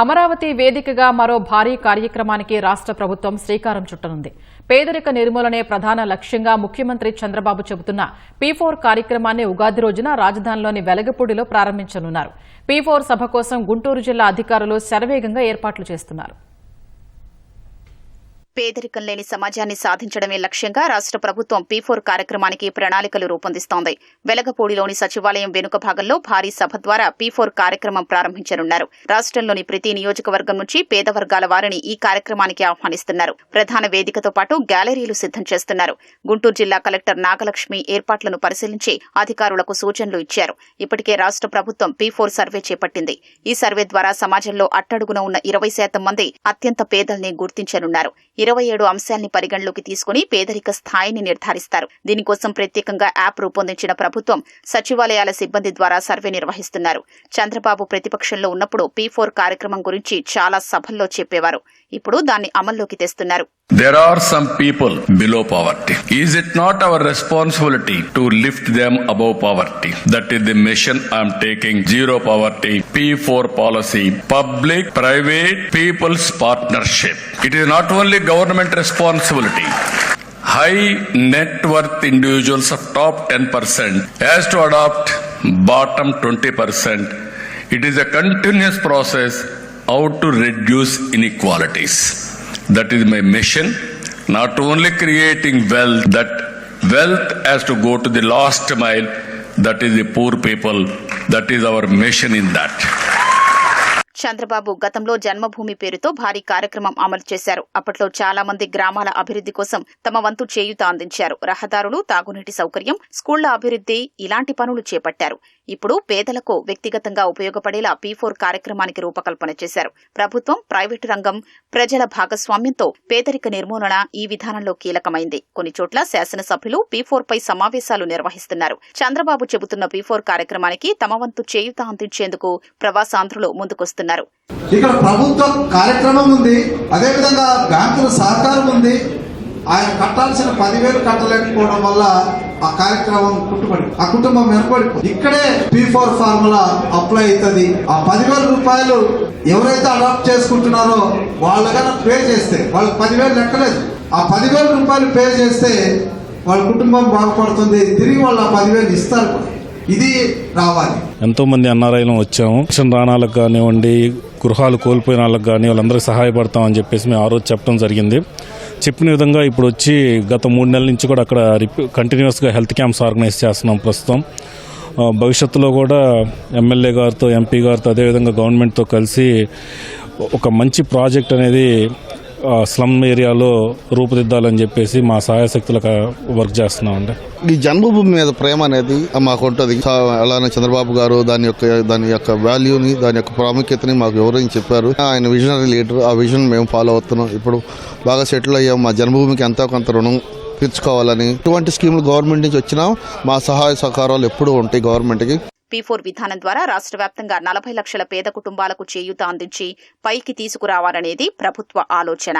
అమరావతి వేదికగా మరో భారీ కార్యక్రమానికి రాష్ట్ర ప్రభుత్వం శ్రీకారం చుట్టనుంది. పేదరిక నిర్మూలనే ప్రధాన లక్ష్యంగా ముఖ్యమంత్రి చంద్రబాబు చెబుతున్న పీ ఫోర్ కార్యక్రమాన్ని ఉగాది రోజున రాజధానిలోని వెలగపూడిలో ప్రారంభించనున్నారు. పీ ఫోర్ సభ కోసం గుంటూరు జిల్లా అధికారులు శరవేగంగా ఏర్పాట్లు చేస్తున్నారు. పేదరికం లేని సమాజాన్ని సాధించడమే లక్ష్యంగా రాష్ట్ర ప్రభుత్వం పీ ఫోర్ కార్యక్రమానికి ప్రణాళికలు రూపొందిస్తోంది. వెలగపూడిలోని సచివాలయం వెనుక భాగంలో భారీ సభ ద్వారా పీ ఫోర్ కార్యక్రమం ప్రారంభించనున్నారు. రాష్ట్రంలోని ప్రతి నియోజకవర్గం నుంచి పేద వర్గాల వారిని ఈ కార్యక్రమానికి ఆహ్వానిస్తున్నారు. ప్రధాన వేదికతో పాటు గ్యాలరీలు సిద్ధం చేస్తున్నారు. గుంటూరు జిల్లా కలెక్టర్ నాగలక్ష్మి ఏర్పాట్లను పరిశీలించి అధికారులకు సూచనలు ఇచ్చారు. ఇప్పటికే రాష్ట్ర ప్రభుత్వం పీ ఫోర్ సర్వే చేపట్టింది. ఈ సర్వే ద్వారా సమాజంలో అట్టడుగున ఉన్న ఇరవై శాతం మంది అత్యంత పేదల్ని గుర్తించనున్నారు. ఇరవై ఏడు అంశాల్ని పరిగణలోకి తీసుకుని పేదరిక స్థాయిని నిర్ధారిస్తారు. దీనికోసం ప్రత్యేకంగా యాప్ రూపొందించిన ప్రభుత్వం సచివాలయాల సిబ్బంది ద్వారా సర్వే నిర్వహిస్తున్నారు. చంద్రబాబు ప్రతిపక్షంలో ఉన్నప్పుడు పీ ఫోర్ కార్యక్రమం గురించి చాలా సభల్లో చెప్పేవారు. ఇప్పుడు దాన్ని అమల్లోకి తెస్తున్నారు. There are some people below poverty is it not our responsibility to lift them above poverty that is the mission I'm taking zero poverty P four policy public private people's partnership it is not only government responsibility. High net worth individuals of top 10% has to adopt bottom 20%. It is a continuous process how to reduce inequalities. That is my mission. Not only creating wealth, that wealth has to go to the last mile. That is the poor people. That is our mission in that. Chandrababu గతంలో జన్మభూమి పేరుతో భారీ కార్యక్రమం అమలు చేశారు. అప్పట్లో చాలా మంది గ్రామాల అభివృద్ధి కోసం తమ వంతు చేయూత అందించారు. రహదారులు తాగునీటి సౌకర్యం స్కూళ్ళ అభివృద్ధి ఇలాంటి పనులు చేపట్టారు. ఇప్పుడు పేదలకు వ్యక్తిగతంగా ఉపయోగపడేలా పీ ఫోర్ కార్యక్రమానికి రూపకల్పన చేశారు. ప్రభుత్వం ప్రైవేటు రంగం ప్రజల భాగస్వామ్యంతో పేదరిక నిర్మూలన ఈ విధానంలో కీలకమైంది. కొన్ని చోట్ల శాసనసభ్యులు పీ ఫోర్ పై సమావేశాలు నిర్వహిస్తున్నారు. చంద్రబాబు చెబుతున్న పీ ఫోర్ కార్యక్రమానికి తమ వంతు చేయూత అందించేందుకు ప్రవాసాంధ్రులు ముందుకొస్తున్నారు. ఇక్కడ ప్రభుత్వ కార్యక్రమం ఉంది అదేవిధంగా బ్యాంకుల సహకారం ఉంది. ఆయన కట్టాల్సిన పదివేలు కట్టలేకపోవడం వల్ల ఆ కార్యక్రమం కుట్టుబడి ఆ కుటుంబం వెనకబడి ఇక్కడే పీ ఫోర్ ఫార్ములా అప్లై అవుతుంది. ఆ పదివేల రూపాయలు ఎవరైతే అడాప్ట్ చేసుకుంటున్నారో వాళ్ళ కన్నా పే చేస్తే వాళ్ళకి పదివేలు లెక్కలేదు. ఆ పదివేల రూపాయలు పే చేస్తే వాళ్ళ కుటుంబం బాగుపడుతుంది. తిరిగి వాళ్ళు ఆ పదివేలు ఇస్తారు. కూడా. ఇది రావాలి. ఎంతో మంది ఎన్ఆర్ఐలు వచ్చాము. పెన్షన్ రాణాలకు కానివ్వండి గృహాలు కోల్పోయిన వాళ్ళకి కానీ వాళ్ళందరికీ సహాయపడతామని చెప్పేసి మేము ఆ రోజు చెప్పడం జరిగింది. చెప్పిన విధంగా ఇప్పుడు వచ్చి గత మూడు నెలల నుంచి కూడా అక్కడ కంటిన్యూస్గా హెల్త్ క్యాంప్స్ ఆర్గనైజ్ చేస్తున్నాం ప్రస్తుతం. భవిష్యత్తులో కూడా ఎమ్మెల్యే గారితో ఎంపీ గారితో అదేవిధంగా గవర్నమెంట్తో కలిసి ఒక మంచి ప్రాజెక్ట్ అనేది స్లమ్ ఏరియాలో రూపుదిద్దాలని చెప్పేసి మా సహాయశక్తులకు వర్క్ చేస్తున్నామండి. ఈ జన్మభూమి మీద ప్రేమ అనేది మాకు ఉంటుంది. అలానే చంద్రబాబు గారు దాని యొక్క దాని యొక్క వాల్యూని దాని యొక్క ప్రాముఖ్యతని మాకు ఎవరైనా చెప్పారు. ఆయన విజనరీ లీడర్ ఆ విజన్ మేము ఫాలో అవుతున్నాం. ఇప్పుడు బాగా సెటిల్ అయ్యాం. మా జన్మభూమికి ఎంతో కొంత రుణం తీర్చుకోవాలని ఇటువంటి స్కీములు గవర్నమెంట్ నుంచి వచ్చినా మా సహాయ సహకారాలు ఎప్పుడూ ఉంటాయి గవర్నమెంట్కి పీ ఫోర్ విధానం ద్వారా రాష్ట్ర వ్యాప్తంగా నలభై లక్షల పేద కుటుంబాలకు చేయూత అందించి పైకి తీసుకురావాలనేది ప్రభుత్వ ఆలోచన.